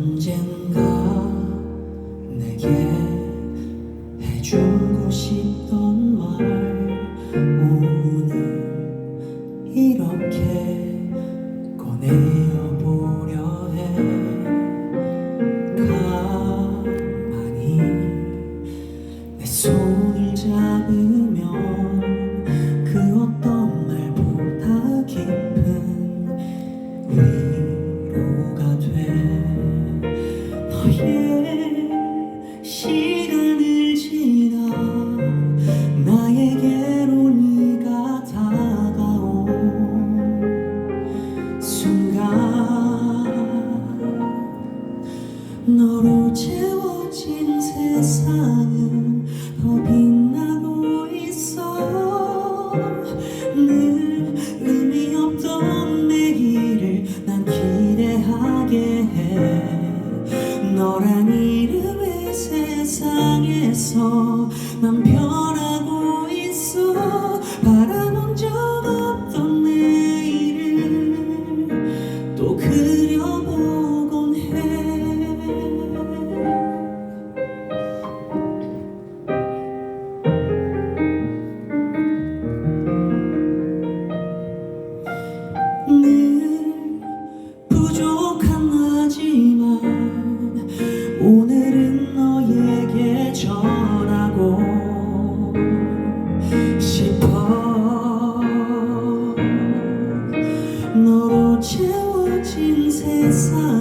언젠가 내게 해주고 싶던 말 오늘 이렇게 꺼내어 세상에서 난 변한 너로 채워진 세상.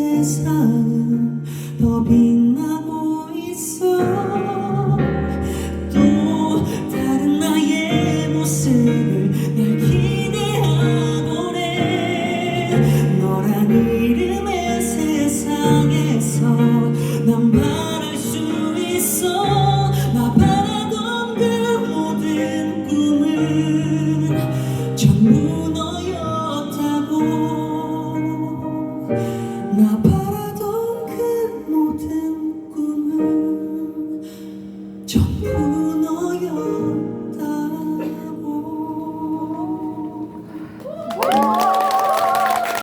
세상은 더 빛.